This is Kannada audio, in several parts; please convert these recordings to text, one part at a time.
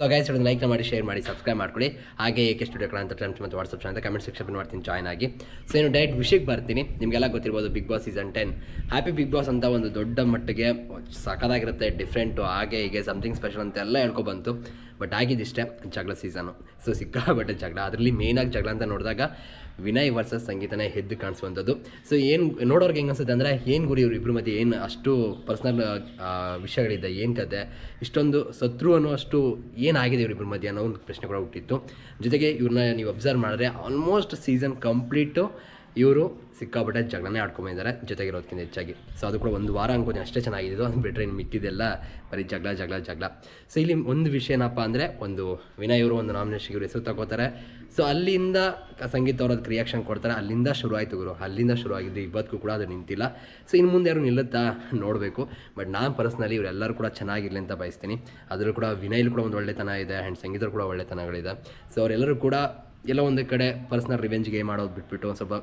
ಸೊ ಗೈಸ್ ಹಿಡಿದು ಲೈಕ್ ಮಾಡಿ ಶೇರ್ ಮಾಡಿ ಸಬ್ಸ್ಕ್ರೈಬ್ ಮಾಡ್ಕೊಳ್ಳಿ. ಹಾಗೆ ಏಕೆ ಸ್ಟುಡಿಯೋ ಕಡೆ ಅಂತ ಟೈಮ್ಸ್ ಮತ್ತು ವಾಟ್ಸಪ್ ಚಾನಲ್ ಕಮೆಂಟ್ ಸೆಕ್ಷನ್ ಮಾಡ್ತೀನಿ ಜಾಯ್ನ್ ಆಗಿ. ಸೊ ಏನು ಡೈರೆಕ್ಟ್ ವಿಷಯಕ್ಕೆ ಬರ್ತೀನಿ. ನಿಮಗೆಲ್ಲ ಗೊತ್ತಿರ್ಬೋದು Bigg Boss season ten happy Bigg Boss ಅಂತ ಒಂದು ದೊಡ್ಡ ಮಟ್ಟಿಗೆ ಸಖತ್ತಾಗಿರುತ್ತೆ ಡಿಫ್ರೆಂಟು ಹಾಗೆ ಹೀಗೆ ಸಮಥಿಂಗ್ ಸ್ಪೆಷಲ್ ಅಂತ ಎಲ್ಲ ಹೇಳ್ಕೊಬಂತು. ಬಟ್ ಆಗಿದ್ದಿಷ್ಟೇ ಜಗಳ ಸೀಸನು ಸೊ ಸಿಕ್ಕಾಪಟ್ಟೆ ಜಗಳ. ಅದರಲ್ಲಿ ಮೇಯ್ನಾಗಿ ಜಗಳ ಅಂತ ನೋಡಿದಾಗ ವಿನಯ್ ವರ್ಸಸ್ ಸಂಗೀತನೇ ಎದ್ದು ಕಾಣಿಸುವಂಥದ್ದು. ಸೊ ಏನು ನೋಡೋರ್ಗೆ ಹೆಂಗೆ ಅನ್ಸುತ್ತೆ ಅಂದರೆ, ಏನು ಗುರಿ ಇವ್ರು ಇಬ್ಬರು ಮಧ್ಯೆ, ಏನು ಅಷ್ಟು ಪರ್ಸ್ನಲ್ ವಿಷಯಗಳಿದೆ, ಏನು ಕತೆ, ಇಷ್ಟೊಂದು ಶತ್ರು ಅನ್ನೋ ಅಷ್ಟು ಏನಾಗಿದೆ ಇವರಿಬ್ಬರ ಮಧ್ಯೆ ಅನ್ನೋ ಒಂದು ಪ್ರಶ್ನೆ ಕೂಡ ಹುಟ್ಟಿತ್ತು. ಜೊತೆಗೆ ಇವ್ರನ್ನ ನೀವು ಅಬ್ಸರ್ವ್ ಮಾಡಿದ್ರೆ ಆಲ್ಮೋಸ್ಟ್ ಸೀಸನ್ ಕಂಪ್ಲೀಟು ಇವರು ಸಿಕ್ಕಾಪಟ್ಟೆ ಜಗಳನೇ ಆಡ್ಕೊಂಬಂದಿದ್ದಾರೆ ಜೊತೆಗಿರೋದಕ್ಕಿಂತ ಹೆಚ್ಚಾಗಿ. ಸೊ ಅದು ಕೂಡ ಒಂದು ವಾರ ಅನ್ಕೋತೀನಿ, ಅಷ್ಟೇ ಚೆನ್ನಾಗಿದ್ದು ಅದು ಬಿಟ್ಟರೆ ಇನ್ನು ಮಿಕ್ಕಿದೆಲ್ಲ ಬರೀ ಜಗಳ ಜಗಳ ಜಗಳ. ಸೊ ಇಲ್ಲಿ ಒಂದು ವಿಷಯ ಏನಪ್ಪ ಅಂದರೆ, ಒಂದು ವಿನಯ್ ಇವರು ಒಂದು ನಾಮಿನೇಷನ್ಗೆ ಇವರು ಹೆಸರು ತಗೋತಾರೆ ಸೊ ಅಲ್ಲಿಂದ ಸಂಗೀತ ಅವ್ರು ಅದಕ್ಕೆ ರಿಯಾಕ್ಷನ್ ಕೊಡ್ತಾರೆ. ಅಲ್ಲಿಂದ ಶುರು ಆಯಿತು ಗುರು. ಅಲ್ಲಿಂದ ಶುರು ಆಗಿದ್ದು ಇವತ್ತಿಗೂ ಕೂಡ ಅದು ನಿಂತಿಲ್ಲ. ಸೊ ಇನ್ನು ಮುಂದೆ ಯಾರು ನಿಲ್ಲುತ್ತಾ ನೋಡಬೇಕು. ಬಟ್ ನಾನು ಪರ್ಸ್ನಲಿ ಇವರೆಲ್ಲರೂ ಕೂಡ ಚೆನ್ನಾಗಿರಲಿ ಅಂತ ಬಯಸ್ತೀನಿ. ಅದರಲ್ಲೂ ಕೂಡ ವಿನಯ್ಲು ಕೂಡ ಒಂದು ಒಳ್ಳೆತನ ಇದೆ ಆ್ಯಂಡ್ ಸಂಗೀತರು ಕೂಡ ಒಳ್ಳೆತನಗಳಿದೆ. ಸೊ ಅವರೆಲ್ಲರೂ ಕೂಡ ಎಲ್ಲೋ ಒಂದು ಕಡೆ ಪರ್ಸ್ನಲ್ ರಿವೆಂಜ್ ಗೇಮ್ ಮಾಡೋದು ಬಿಟ್ಬಿಟ್ಟು ಒಂದು ಸ್ವಲ್ಪ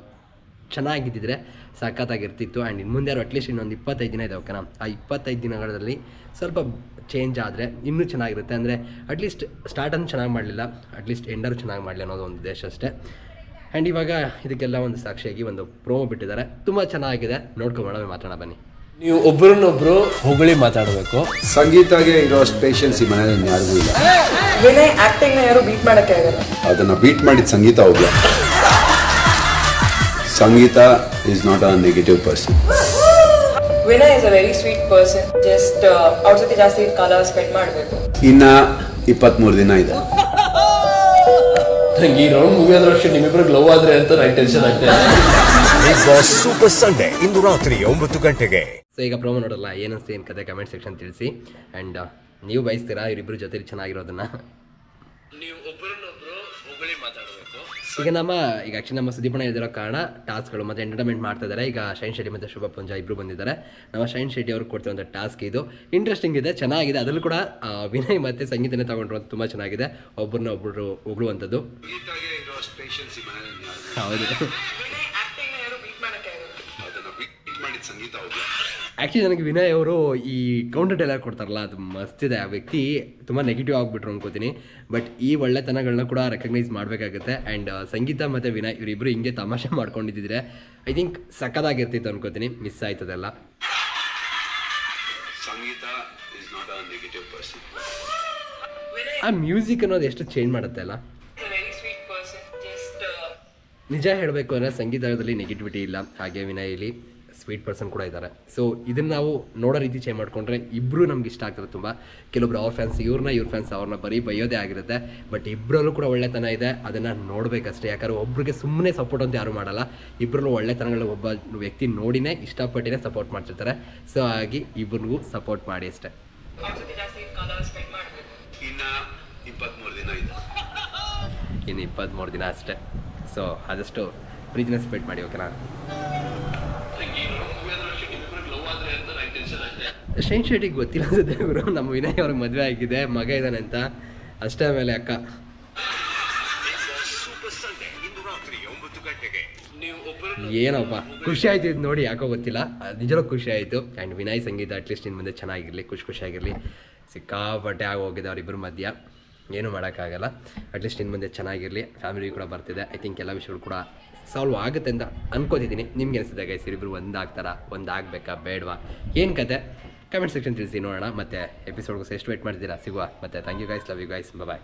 ಚೆನ್ನಾಗಿದ್ದಿದ್ರೆ ಸಖತ್ತಾಗಿರ್ತಿತ್ತು ಆ್ಯಂಡ್ ಇನ್ನು ಮುಂದೆ ಅಟ್ಲೀಸ್ಟ್ ಇನ್ನೊಂದು ಇಪ್ಪತ್ತೈದು ದಿನ ಇದೆ ಓಕೆನಾ ಆ ಇಪ್ಪತ್ತೈದು ದಿನಗಳಲ್ಲಿ ಸ್ವಲ್ಪ ಚೇಂಜ್ ಆದರೆ ಇನ್ನೂ ಚೆನ್ನಾಗಿರುತ್ತೆ ಅಂದರೆ ಅಟ್ಲೀಸ್ಟ್ ಸ್ಟಾರ್ಟನ್ನು ಚೆನ್ನಾಗಿ ಮಾಡಲಿಲ್ಲ ಅಟ್ಲೀಸ್ಟ್ ಎಂಡರು ಚೆನ್ನಾಗಿ ಮಾಡಲಿ ಅನ್ನೋದು ಒಂದು ಉದ್ದೇಶ ಅಷ್ಟೇ ಆ್ಯಂಡ್ ಇವಾಗ ಇದಕ್ಕೆಲ್ಲ ಒಂದು ಸಾಕ್ಷಿಯಾಗಿ ಒಂದು ಪ್ರೋಮೋ ಬಿಟ್ಟಿದ್ದಾರೆ ತುಂಬ ಚೆನ್ನಾಗಿದೆ ನೋಡ್ಕೊಂಬೋಣ ಮಾತಾಡೋಣ ಬನ್ನಿ ನೀವು ಒಬ್ಬರನ್ನೊಬ್ರು ಹೊಗಳಿ ಮಾತಾಡಬೇಕು ಸಂಗೀತಗೆ ಇರೋ ಪೇಷನ್ಸ್ ಈ ಮನೆಯಲ್ಲಿ ಯಾರಿಗೂ ಇಲ್ಲ ವಿನಯ್ ಯಾರು ಬೀಟ್ ಮಾಡಕ್ಕೆ ಆಗಲ್ಲ ಅದನ್ನ ಬೀಟ್ ಮಾಡಿದ ಸಂಗೀತ ಒಬ್ಳೆ Sangeetha is not a negative person Vinay is a very sweet person just ಅವ್ರ ಜೊತೆ ಜಾಸ್ತಿ ಕಾಲ ಸ್ಪೆಂಡ್ ಮಾಡಬೇಕು. ಇನ್ನ ಇಪ್ಪತ್ಮೂರು ದಿನ ಇದೆ. ನಂಗೆ ಈ ರೌಂಡ್ ಮುಗಿಯೋದ್ರಷ್ಟು ನಿಮ್ಮಿಬ್ರಿಗೆ ಲವ್ ಆದ್ರೆ ಅಂತ ನಂಗೆ ಟೆನ್ಷನ್ ಆಗ್ತಾ ಇದೆ ಬಿಗ್ ಬಾಸ್ ಸೂಪರ್ ಸಂಡೇ ಇಂದು ರಾತ್ರಿ ಒಂಬತ್ತು ಗಂಟೆಗೆ. ಸೊ ಈಗ ಪ್ರೋಮೋ ನೋಡಲ್ಲ ಏನನ್ಸ್ತು ಏನು ಕತೆ ಕಮೆಂಟ್ ಸೆಕ್ಷನ್ ತಿಳಿಸಿ. ಆ್ಯಂಡ್ ನೀವು ಬಯಸ್ತೀರಾ ಇವರಿಬ್ಬರು ಜೊತೆ ಚೆನ್ನಾಗಿರೋದನ್ನ? ನೀವು ಒಬ್ರನ್ನೊಬ್ರು ಹೊಗಳಿ ಮಾತಾಡಬೇಕು. ಈಗ ನಮ್ಮ ಈಗ ಆಕ್ಚುಲಿ ನಮ್ಮ ಸುದೀಪಣ ಇದಿರೋ ಕಾರಣ ಟಾಸ್ಕ್ಗಳು ಮತ್ತು ಎಂಟರ್ಟೈನ್ಮೆಂಟ್ ಮಾಡ್ತಾ ಇದ್ದಾರೆ. ಈಗ ಶೈನ್ ಶೆಟ್ಟಿ ಮತ್ತು ಶುಭ ಪುಂಜ ಇಬ್ಬರು ಬಂದಿದ್ದಾರೆ. ನಮ್ಮ ಶೈನ್ ಶೆಟ್ಟಿ ಅವರು ಕೊಡ್ತಿರುವಂಥ ಟಾಸ್ಕ್ ಇದು. ಇಂಟ್ರೆಸ್ಟಿಂಗ್ ಇದೆ ಚೆನ್ನಾಗಿದೆ. ಅದರಲ್ಲೂ ಕೂಡ ಆ, ವಿನಯ್ ಮತ್ತು ಸಂಗೀತನೇ ತಗೊಂಡ್ರು ಅಂತ ತುಂಬ ಚೆನ್ನಾಗಿದೆ. ಒಬ್ಬರನ್ನ ಒಬ್ಬರು ಹೊಗಳುವಂಥದ್ದು ಹೌದು. ವಿನಯ್ ಆಕ್ಟಿಂಗ್ನ ಯಾರು ಬೀಟ್ ಮಾಡಕ್ಕೆ ಆಗಲ್ಲ ಅದನ್ನ ಬೀಟ್ ಮಾಡಿದ ಸಂಗೀತ ಆ್ಯಕ್ಚುಲಿ ನನಗೆ ವಿನಯ್ ಅವರು ಈ ಕೌಂಟರ್ ಟೈಲರ್ ಕೊಡ್ತಾರಲ್ಲ ಅದು ಮಸ್ತಿದೆ ಆ ವ್ಯಕ್ತಿ ತುಂಬ ನೆಗೆಟಿವ್ ಆಗಿಬಿಟ್ರು ಅನ್ಕೋತೀನಿ. ಬಟ್ ಈ ಒಳ್ಳೆತನಗಳನ್ನ ಕೂಡ ರೆಕಗ್ನೈಸ್ ಮಾಡಬೇಕಾಗುತ್ತೆ. ಆ್ಯಂಡ್ ಸಂಗೀತ ಮತ್ತು ವಿನಯ್ ಇವರಿಬ್ಬರು ಹಿಂಗೆ ತಮಾಷೆ ಮಾಡ್ಕೊಂಡಿದ್ದಿದ್ರೆ ಐ ಥಿಂಕ್ ಸಕ್ಕದಾಗಿರ್ತಿತ್ತು ಅನ್ಕೋತೀನಿ. Miss ಆಯ್ತದೆಲ್ಲ. Sangeetha is not a negative person ಆ ಮ್ಯೂಸಿಕ್ ಅನ್ನೋದು ಎಷ್ಟು ಚೇಂಜ್ ಮಾಡುತ್ತೆ ಅಲ್ಲ? ವೆರಿ ಸ್ವೀಟ್ ಪರ್ಸನ್ ಜಸ್ಟ್ ನಿಜ ಹೇಳಬೇಕು ಅಂದರೆ ಸಂಗೀತದಲ್ಲಿ ನೆಗೆಟಿವಿಟಿ ಇಲ್ಲ. ಹಾಗೆ ವಿನಯಲ್ಲಿ ಸ್ವೀಟ್ ಪರ್ಸನ್ ಕೂಡ ಇದ್ದಾರೆ. ಸೊ ಇದನ್ನು ನಾವು ನೋಡೋ ರೀತಿ ಚೇಂಜ್ ಮಾಡಿಕೊಂಡ್ರೆ ಇಬ್ಬರು ನಮ್ಗೆ ಇಷ್ಟ ಆಗ್ತದೆ ತುಂಬ. ಕೆಲವೊಬ್ರು ಅವ್ರ ಫ್ಯಾನ್ಸ್ ಇವ್ರನ್ನ ಇವ್ರ ಫ್ಯಾನ್ಸ್ ಅವ್ರನ್ನ ಬರೀ ಬೈಯೋದೇ ಆಗಿರುತ್ತೆ. ಬಟ್ ಇಬ್ಬರಲ್ಲೂ ಕೂಡ ಒಳ್ಳೆತನ ಇದೆ ಅದನ್ನು ನೋಡಬೇಕಷ್ಟೇ. ಯಾಕಂದ್ರೆ ಒಬ್ರಿಗೆ ಸುಮ್ಮನೆ ಸಪೋರ್ಟ್ ಅಂತ ಯಾರು ಮಾಡಲ್ಲ. ಇಬ್ಬರಲ್ಲೂ ಒಳ್ಳೆತನಗಳು ಒಬ್ಬ ವ್ಯಕ್ತಿ ನೋಡಿನೇ ಇಷ್ಟಪಟ್ಟಿನೇ ಸಪೋರ್ಟ್ ಮಾಡ್ತಿರ್ತಾರೆ. ಸೊ ಹಾಗಾಗಿ ಇಬ್ಬರಿಗೂ ಸಪೋರ್ಟ್ ಮಾಡಿ ಅಷ್ಟೇ. ಇನ್ನು ಇಪ್ಪತ್ತ್ಮೂರು ದಿನ ಅಷ್ಟೇ. ಸೊ ಆದಷ್ಟು ಪ್ರೀತಿನ ಸ್ಪೆಂಡ್ ಮಾಡಿ ಓಕೆನಾ ನಂಗೆ ಈ ರೌಂಡ್ ಮುಗಿಯೋದ್ರಷ್ಟು ನಿಮ್ಮಿಬ್ರಿಗೆ ಲವ್ ಆದ್ರೆ ಅಂತ ನಂಗೆ ಟೆನ್ಷನ್ ಆಗ್ತಾ ಇದೆ ಶೈನ್ ಶೆಟ್ಟಿಗೆ ಗೊತ್ತಿಲ್ಲ ಅನ್ಸುತ್ತೆ ಗುರು ನಮ್ಮ ವಿನಯ್ ಅವ್ರಿಗೆ ಮದುವೆ ಆಗಿದೆ, ಮಗ ಇದ್ದಾನೆ ಅಂತ. ಅಷ್ಟೇ ಮೇಲೆ ಅಕ್ಕ. ಏನಪ್ಪ, ಖುಷಿ ಆಯ್ತು ಇದು ನೋಡಿ, ಯಾಕೋ ಗೊತ್ತಿಲ್ಲ. ನಿಜರೋ ಖುಷಿ ಆಯಿತು. ಆ್ಯಂಡ್ ವಿನಯ್ ಸಂಗೀತ ಅಟ್ಲೀಸ್ಟ್ ಇನ್ನು ಮುಂದೆ ಚೆನ್ನಾಗಿರಲಿ, ಖುಷಿ ಖುಷಿಯಾಗಿರಲಿ ಸಿಕ್ಕಾಪಟ್ಟೆ ಆಗೋಗಿದೆ ಅವರಿಬ್ಬರ ಮಧ್ಯ. ಏನು ಮಾಡೋಕ್ಕಾಗಲ್ಲ. ಅಟ್ಲೀಸ್ಟ್ ಇನ್ನು ಮುಂದೆ ಚೆನ್ನಾಗಿರಲಿ. ಫ್ಯಾಮಿಲಿ ಕೂಡ ಬರ್ತಿದೆ. ಐ ಥಿಂಕ್ ಎಲ್ಲ ವಿಷಯಗಳು ಕೂಡ ಸಾಲ್ವ್ ಆಗುತ್ತೆ ಅಂತ ಅನ್ಕೋತಿದ್ದೀನಿ. ನಿಮ್ಗೆ ಅನಿಸಿದೆ ಗೈಸ್ ಇಬ್ಬರು ಒಂದಾಗ್ತಾರಾ? ಒಂದಾಗಬೇಕಾ? ಬೇಡವಾ? ಏನು ಕತೆ? ಕಮೆಂಟ್ ಸೆಕ್ಷನ್ ತಿಳಿಸಿ ನೋಡೋಣ ಮತ್ತೆ ಎಪಿಸೋಡ್ಗೂ ಎಷ್ಟು ವೇಟ್ ಮಾಡ್ತೀರಾ ಸಿಗುವ. ಮತ್ತೆ thank you guys love you guys bye